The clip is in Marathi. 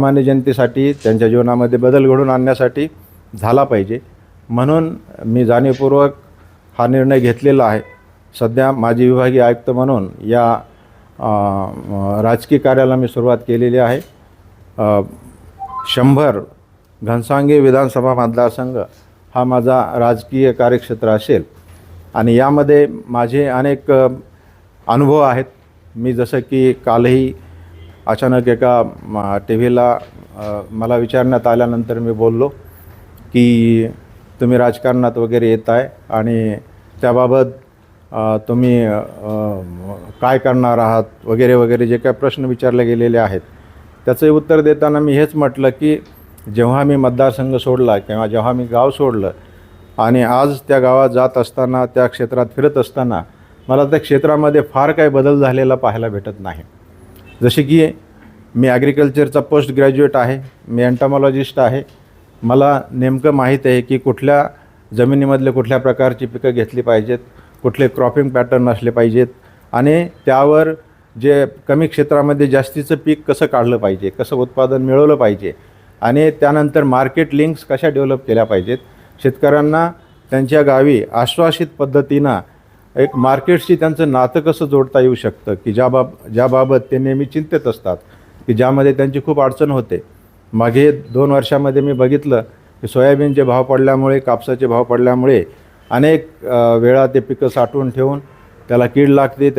सामान्य जनतेसाठी त्यांच्या जीवनामध्ये बदल घडून आणण्यासाठी झाला पाहिजे. म्हणून मी जाणीवपूर्वक हा निर्णय घेतलेला आहे. सध्या माजी विभागीय आयुक्त म्हणून या राजकीय कार्याला मी सुरुवात केलेली आहे. शंभर घनसांगी विधानसभा मतदारसंघ हा माझा राजकीय कार्यक्षेत्र असेल. आणि यामध्ये माझे अनेक अनुभव आहेत. मी जसं की कालही अचानक एका टी व्हीला मला विचारण्यात आल्यानंतर मी बोललो की तुम्ही राजकारणात वगैरे येत आहे आणि त्याबाबत तुम्ही काय करणार आहात वगैरे वगैरे जे काय प्रश्न विचारले गेलेले आहेत त्याचं उत्तर देताना मी हेच म्हटलं की जेव्हा मी मतदारसंघ सोडला किंवा जेव्हा मी गाव सोडलं आणि आज त्या गावात जात असताना त्या क्षेत्रात फिरत असताना मला त्या क्षेत्रामध्ये फार काही बदल झालेला पाहायला भेटत नाही. जसे की मी ॲग्रिकल्चरचा पोस्ट ग्रॅज्युएट आहे मी अँटामॉलॉजिस्ट आहे. मला नेमकं माहीत आहे की कुठल्या जमिनीमधले कुठल्या प्रकारची पिकं घेतली पाहिजेत कुठले क्रॉपिंग पॅटर्न असले पाहिजेत आणि त्यावर जे कमी क्षेत्रामध्ये जास्तीचं पीक कसं काढलं पाहिजे कसं उत्पादन मिळवलं पाहिजे आणि त्यानंतर मार्केट लिंक्स कशा डेव्हलप केल्या पाहिजेत शेतकऱ्यांना त्यांच्या गावी आश्वासित पद्धतीनं एक मार्केटशी त्यांचं नातं कसं जोडता येऊ शकतं की ज्या बाब ज्याबाबत ते नेहमी चिंतेत असतात की ज्यामध्ये त्यांची खूप अडचण होते. मागे दोन वर्षामध्ये मी बघितलं की सोयाबीनचे भाव पडल्यामुळे कापसाचे भाव पडल्यामुळे अनेक वेळा ते पिकं साठवून ठेवून त्याला कीड लागते त्या